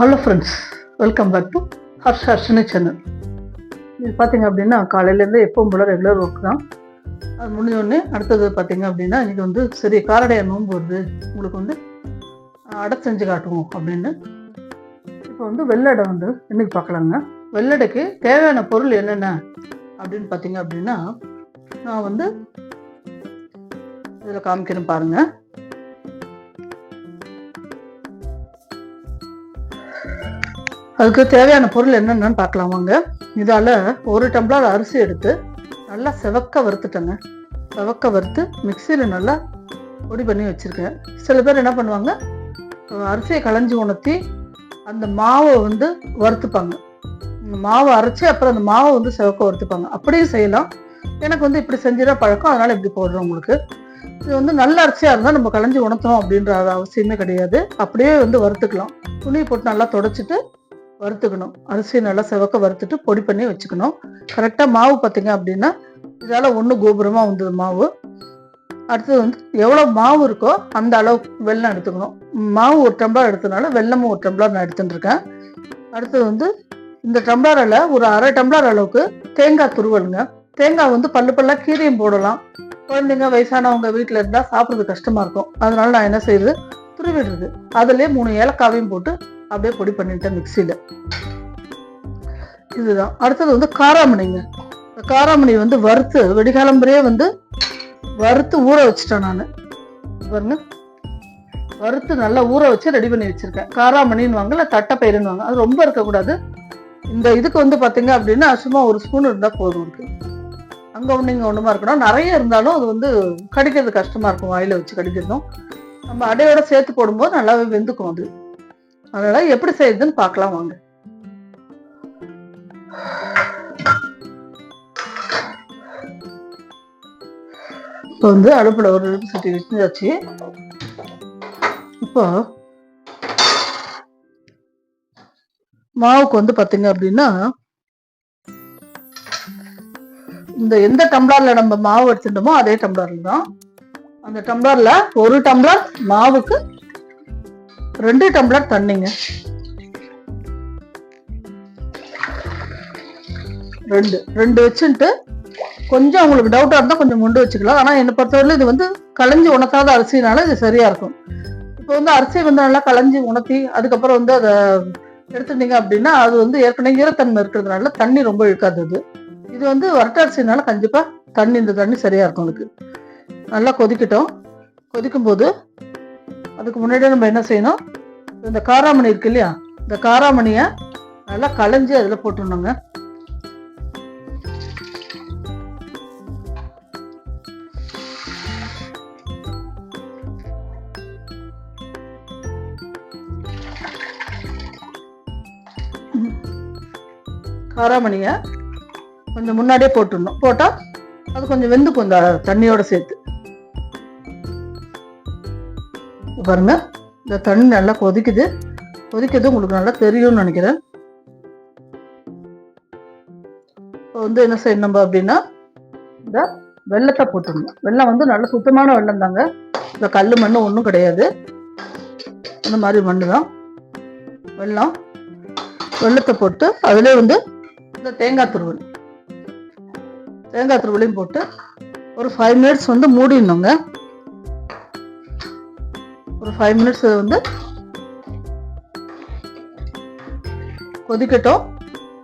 Hello friends welcome back to Harsh Harshini channel இது பார்த்தீங்க அப்படின்னா காலையிலேருந்து எப்பவும் போல ரெகுலர் ஒர்க் தான். அது முடிஞ்சோடனே அடுத்தது பார்த்தீங்க அப்படின்னா இன்னைக்கு வந்து சரி காரடைய நோன்பு வருது. உங்களுக்கு வந்து அடை செஞ்சு காட்டுவோம் அப்படின்னு. இப்போ வந்து வெள்ளடை வந்து இன்னைக்கு பார்க்கலாங்க வெள்ளடைக்கு தேவையான பொருள் என்னென்ன அப்படின்னு பார்த்தீங்க அப்படின்னா நான் வந்து இதில் காமிக்கிறேன் பாருங்கள் அதுக்கு தேவையான பொருள் என்னென்னு பார்க்கலாம் வாங்க. இதால் ஒரு டம்ளர் அரிசி எடுத்து நல்லா செவக்க வறுத்துட்டேங்க. செவக்க வறுத்து மிக்சியில் நல்லா பொடி பண்ணி வச்சுருக்கேன். சில பேர் என்ன பண்ணுவாங்க அரிசியை களைஞ்சி உணர்த்தி அந்த மாவை வந்து வறுத்துப்பாங்க. மாவை அரைச்சி அப்புறம் அந்த மாவை வந்து செவக்க வறுத்துப்பாங்க. அப்படியும் செய்யலாம். எனக்கு வந்து இப்படி செஞ்சிட பழக்கம் அதனால் இப்படி போடுறோம் உங்களுக்கு. இது வந்து நல்ல அரிசியாக இருந்தால் நம்ம களைஞ்சி உணர்த்தணும் அப்படின்ற அவசியமே கிடையாது. அப்படியே வந்து வறுத்துக்கலாம். துணி போட்டு நல்லா தொடச்சிட்டு வறுத்துக்கணும். அரிசி நல்லா செவக்க வறுத்துட்டு பொடி பண்ணி வச்சுக்கணும். கரெக்டாக மாவு பார்த்தீங்க அப்படின்னா இதால் ஒன்று கோபுரமாக வந்தது மாவு. அடுத்தது வந்து எவ்வளோ மாவு இருக்கோ அந்த அளவுக்கு வெல்லம் எடுத்துக்கணும். மாவு ஒரு டம்ளர் எடுத்தனால வெல்லமும் ஒரு டம்ளர் நான் எடுத்துட்டுருக்கேன். அடுத்தது வந்து இந்த டம்ளரில் ஒரு அரை டம்ளர் அளவுக்கு தேங்காய் துருவலுங்க. தேங்காய் வந்து பல்லு பல்லாக கீரையும் போடலாம். குழந்தைங்க வயசானவங்க வீட்டில் இருந்தால் சாப்பிட்றது கஷ்டமாக இருக்கும். அதனால நான் என்ன செய்யுது? துருவிடுறது. அதுலேயே மூணு ஏலக்காவையும் போட்டு அப்படியே பொடி பண்ணிட்டேன் மிக்சியில். இதுதான். அடுத்தது வந்து காராமணிங்க. காராமணி வந்து வறுத்து வெடிகாலம்பரையே வந்து வறுத்து ஊற வச்சுட்டேன் நான். பாருங்க. வறுத்து நல்லா ஊற வச்சு ரெடி பண்ணி வச்சிருக்கேன். காராமணின்னு வாங்க இல்லை தட்டைப்பயிருன்னு வாங்க. அது ரொம்ப இருக்கக்கூடாது. இந்த இதுக்கு வந்து பார்த்தீங்க அப்படின்னா சும்மா ஒரு ஸ்பூன் இருந்தால் போதும் இருக்கு அங்கே ஒன்று இங்கே ஒன்றுமா இருக்கணும். நிறைய இருந்தாலும் அது வந்து கடிக்கிறது கஷ்டமாக இருக்கும். வாயில வச்சு கடிக்கிறதும். நம்ம அடையோட சேர்த்து போடும்போது நல்லாவே வெந்துக்கும் அது. அதனால எப்படி செய்யுதுன்னு பார்க்கலாம் வாங்க. இப்போ வந்து அடுப்புல ஒரு இடுப்பு சட்டி வச்சாச்சு. இப்போ மாவுக்கு வந்து பாத்தீங்க அப்படின்னா இந்த எந்த டம்ளர்ல நம்ம மாவு எடுத்துட்டோமோ அதே டம்ளர்ல தான். அந்த டம்ளர்ல ஒரு டம்ளர் மாவுக்கு ரெண்டு டம்ளர் தண்ணிங்க. ரெண்டு ரெண்டு வச்சுட்டு கொஞ்சம் உங்களுக்கு டவுட்டாக இருந்தால் கொஞ்சம் முண்டு வச்சுக்கலாம். ஆனால் என்னை பொறுத்தவரையில் இது வந்து களைஞ்சி உணர்த்தாத அரிசினால இது சரியாக இருக்கும். இப்போ வந்து அரிசி வந்து நல்லா களைஞ்சி உணர்த்தி அதுக்கப்புறம் வந்து அதை எடுத்துட்டீங்க அப்படின்னா அது வந்து ஏற்கனவே ஈரத்தன்மை இருக்கிறதுனால தண்ணி ரொம்ப இழுக்காது இது இது வந்து வரட்ட அரிசினால கண்டிப்பாக தண்ணி இந்த தண்ணி சரியாக இருக்கும் உங்களுக்கு. நல்லா கொதிக்கட்டும். கொதிக்கும் போது அதுக்கு முன்னாடி நம்ம என்ன செய்யணும்? இந்த காராமணி இருக்கு இல்லையா? இந்த காராமணியை நல்லா களைஞ்சி அதில் போட்டுடணுங்க. காராமணியை கொஞ்சம் முன்னாடியே போட்டுடணும். போட்டால் அது கொஞ்சம் வெந்துக்கும் இந்த தண்ணியோட சேர்த்து. பாருங்கள் பாருங்க. இந்த தண்ணி நல்லா கொதிக்குது. கொதிக்கிறது உங்களுக்கு நல்லா தெரியும்னு நினைக்கிறேன். இப்போ வந்து என்ன செய்யணும் நம்ம அப்படின்னா இந்த வெள்ளத்தை போட்டுடணும். வெள்ளம் வந்து நல்ல சுத்தமான வெள்ளம் தாங்க. இந்த கல் மண் ஒன்றும் கிடையாது. இந்த மாதிரி மண் தான். வெள்ளம் வெள்ளத்தை போட்டு அதிலே வந்து இந்த தேங்காய் துருவல். தேங்காய் துருவலையும் போட்டு ஒரு ஃபைவ் மினிட்ஸ் வந்து மூடிடணுங்க. ஒரு ஃபைவ் மினிட்ஸ் வந்து கொதிக்கட்டும்.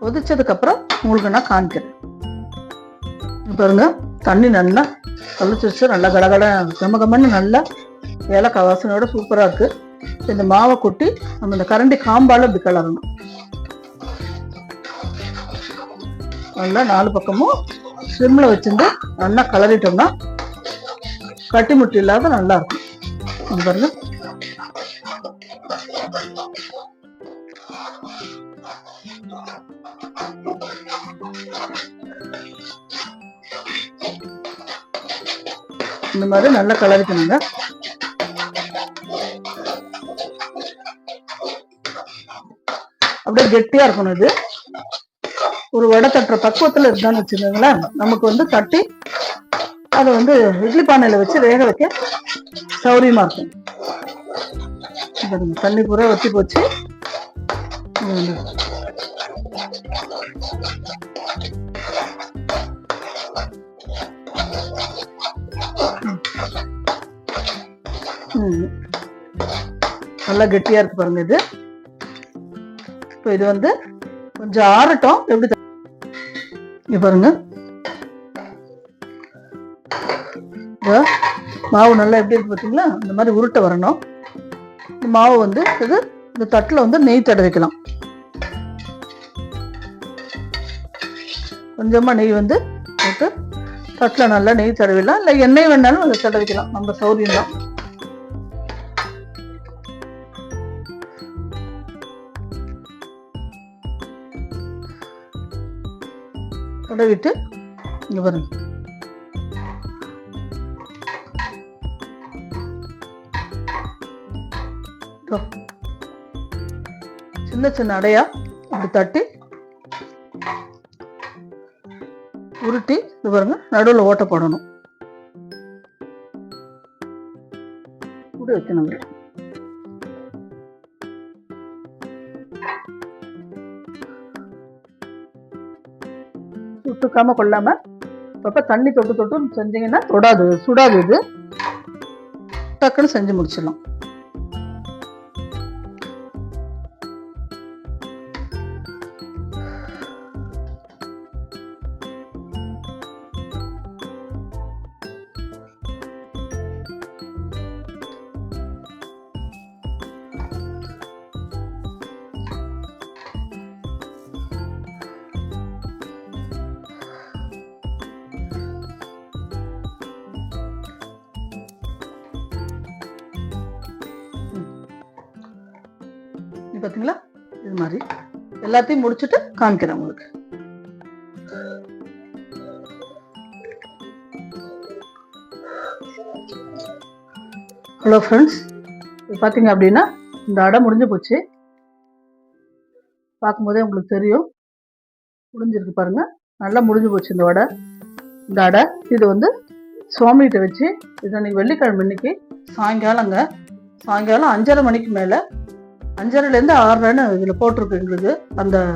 கொதிச்சதுக்கப்புறம் உங்களுக்கு நான் காமிக்கிறேன். பாருங்க தண்ணி நல்லா கழிச்சிருச்சு நல்லா கடகட கம கமன்னு நல்லா ஏலக்காய் வாசனையோட சூப்பராக இருக்குது இந்த மாவை கொட்டி நம்ம இந்த கரண்டி காம்பால் இப்படி கிளறணும் நல்லா நாலு பக்கமும் சிம்ல வச்சுருந்து நல்லா கலரிட்டோம்னா கட்டி முட்டி இல்லாத நல்லாயிருக்கும் பாருங்கள் இந்த மாதிரி நல்லா கலரிக்கணுங்க அப்படியே கெட்டியா இருக்கணும் இது. ஒரு வடை தட்டுற பக்குவத்துல இருந்தான்னு வச்சுக்கோங்களேன். நமக்கு வந்து தட்டி அதை வந்து இட்லி பானையில வச்சு வேக வைக்க சௌரியமா இருக்கும். தண்ணி பூரா வச்சு போச்சு. நல்லா கெட்டியா இருக்கு பாருங்க இது. இப்போ இது வந்து கொஞ்சம் ஆறட்டும். எப்படி த- இங்க பாருங்க. மாவு நல்லா எப்படி இருக்கு பார்த்தீங்களா இந்த மாதிரி உருட்டை வரணும். இந்த மாவு வந்து இது இந்த தட்டில் வந்து நெய் தடவிக்கலாம் கொஞ்சமாக நெய் வந்து போட்டு தட்டில் நல்லா நெய் தடவிடலாம். இல்லை எண்ணெய் வேணாலும் அதை தடவிக்கலாம். நம்ம சௌரியம் தான். தடவிட்டு இங்கே பாருங்க. சின்ன சின்ன அடையா இப்படி தட்டி உருட்டி இது பாருங்க நடுவில் ஓட்ட போடணும். இப்படி வைக்கணும். சுட்டுக்காமல் கொள்ளாமல் கொள்ளாம தண்ணி தொட்டு தொட்டு செஞ்சீங்கன்னா தொடாது சுடாது இது. டக்குன்னு செஞ்சு முடிச்சிடலாம். பார்த்தீங்களா இது மாதிரி. எல்லாத்தையும் முடிச்சுட்டு காமிக்கிறேன் உங்களுக்கு. ஹலோ ஃப்ரெண்ட்ஸ் இது பார்த்தீங்க அப்படின்னா இந்த அடை முடிஞ்சு போச்சு. பார்க்கும்போதே உங்களுக்கு தெரியும். முடிஞ்சிருக்கு பாருங்க. நல்லா முடிஞ்சு போச்சு இந்த வடை. இந்த அடை இது வந்து சுவாமிகிட்ட வச்சு இது அன்னைக்கு வெள்ளிக்கிழமை இன்னைக்கு சாயங்காலங்க சாயங்காலம் அஞ்சரை மணிக்கு மேலே அஞ்சரைலேருந்து ஆறரைன்னு இதில் போட்டிருக்கு எங்களுக்கு அந்த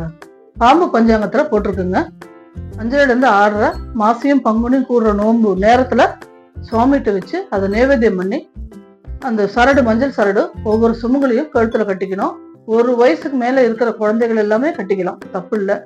பாம்பு பஞ்சாங்கத்தில் போட்டிருக்குங்க. அஞ்சரைலேருந்து ஆறரை மாசியும் பங்குனியும் கூடுற நோன்பு நேரத்தில் சுவாமிகிட்ட வச்சு அதை நைவேத்தியம் பண்ணி அந்த சரடு மஞ்சள் சரடு ஒவ்வொரு சுமுகளையும் கழுத்தில் கட்டிக்கணும். ஒரு வயசுக்கு மேலே இருக்கிற குழந்தைகள் எல்லாமே கட்டிக்கலாம். தப்பு இல்லை.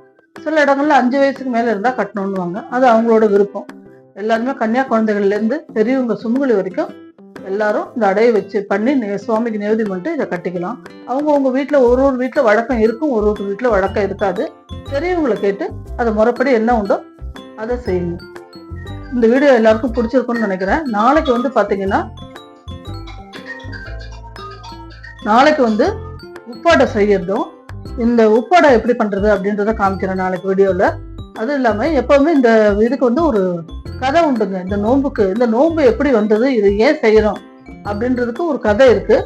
சில இடங்கள்ல அஞ்சு வயசுக்கு மேலே இருந்தால் கட்டணும்னுவாங்க. அது அவங்களோட விருப்பம். எல்லாருமே கன்னியா குழந்தைகள்லேருந்து பெரியவங்க சுமுகலி வரைக்கும் எல்லாரும் இந்த அடையை வச்சு பண்ணி சுவாமிக்கு நேவதி பண்ணிட்டு இதை கட்டிக்கலாம். அவங்க உங்க வீட்டில் ஒரு ஒரு வீட்டில் வழக்கம் இருக்கும் ஒரு ஒரு வீட்டில் வழக்கம் இருக்காது. பெரியவங்களை கேட்டு அதை முறைப்படி என்ன உண்டோ அதை செய்யுங்க. இந்த வீடியோ எல்லாருக்கும் பிடிச்சிருக்கும்னு நினைக்கிறேன். நாளைக்கு வந்து பார்த்தீங்கன்னா நாளைக்கு வந்து உப்பாடை செய்யறதும் இந்த உப்பாடை எப்படி பண்றது அப்படின்றத காமிக்கிறேன் நாளைக்கு வீடியோல. அதுவும் இல்லாம எப்பவுமே இந்த இதுக்கு வந்து ஒரு கதை உண்டுங்க. இந்த நோன்புக்கு இந்த நோன்பு எப்படி வந்தது இது ஏன் செய்யறோம் அப்படின்றதுக்கு ஒரு கதை இருக்கு.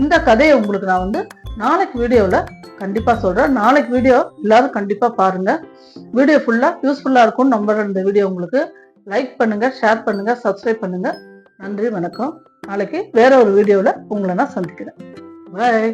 இந்த கதையை உங்களுக்கு நான் வந்து நாளைக்கு வீடியோவில் கண்டிப்பாக சொல்கிறேன் நாளைக்கு வீடியோ எல்லாரும் கண்டிப்பாக பாருங்கள் வீடியோ ஃபுல்லாக யூஸ்ஃபுல்லாக இருக்கும்னு நம்புறேன். இந்த வீடியோ உங்களுக்கு லைக் பண்ணுங்கள் ஷேர் பண்ணுங்கள் சப்ஸ்கிரைப் பண்ணுங்கள் நன்றி வணக்கம். நாளைக்கு வேற ஒரு வீடியோவில் உங்களை நான் சந்திக்கிறேன். பாய்